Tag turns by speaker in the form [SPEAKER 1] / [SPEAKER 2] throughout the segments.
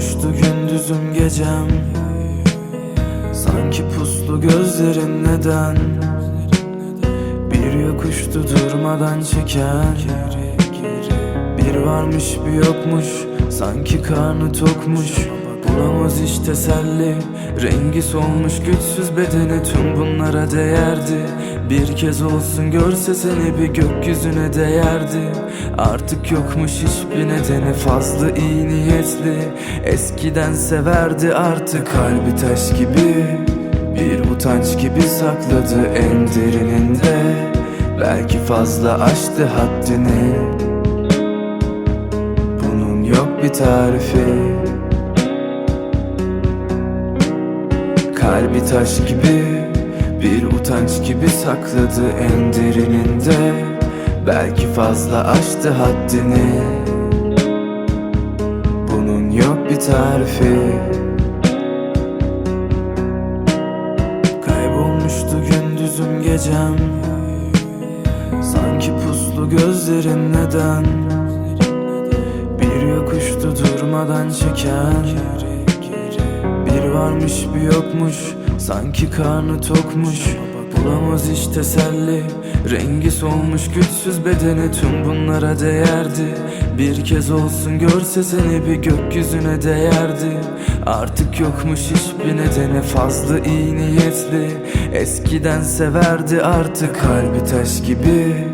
[SPEAKER 1] Kaybolmuştu gündüzüm gecem. Sanki puslu gözlerin neden? Bir yokuştu durmadan çeken Bir varmış bir yokmuş Sanki karnı tokmuş Bulamaz hiç teselli Rengi solmuş güçsüz bedeni Tüm bunlara değerdi. Bir kez olsun görse seni bir gökyüzüne değerdi. Artık yokmuş hiçbir nedeni Fazla iyi niyetli. Eskiden severdi artık Kalbi taş gibi. Bir utanç gibi sakladı en derininde. Belki fazla aştı haddini. Bunun yok bir tarifi Kalbi taş gibi Bir utanç gibi sakladı en derininde. Belki fazla aştı haddini. Bunun yok bir tarifi. Kaybolmuştu gündüzüm gecem. Sanki puslu gözlerin neden? Bir yokuştu durmadan çeken varmış bir yokmuş. Sanki karnı tokmuş. Bulamaz hiç teselli. Rengi solmuş güçsüz bedeni. Tüm bunlara değerdi. Bir kez olsun görse seni bir gökyüzüne değerdi. Artık yokmuş hiçbir nedeni. Fazla iyi niyetli. Eskiden severdi artık Kalbi taş gibi.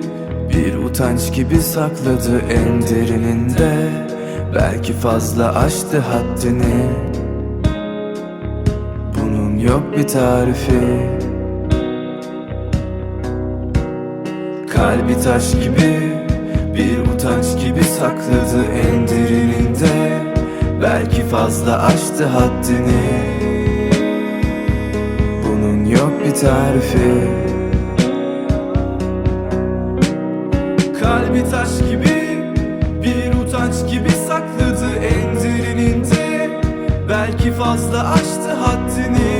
[SPEAKER 1] Bir utanç gibi sakladı en derininde. Belki fazla aştı haddini bunun yok bir tarifi. Kalbi taş gibi Bir utanç gibi sakladı en derininde Belki fazla aştı haddini. Bunun yok bir tarifi. Kalbi taş gibi Bir utanç gibi sakladı en derininde Belki fazla aştı haddini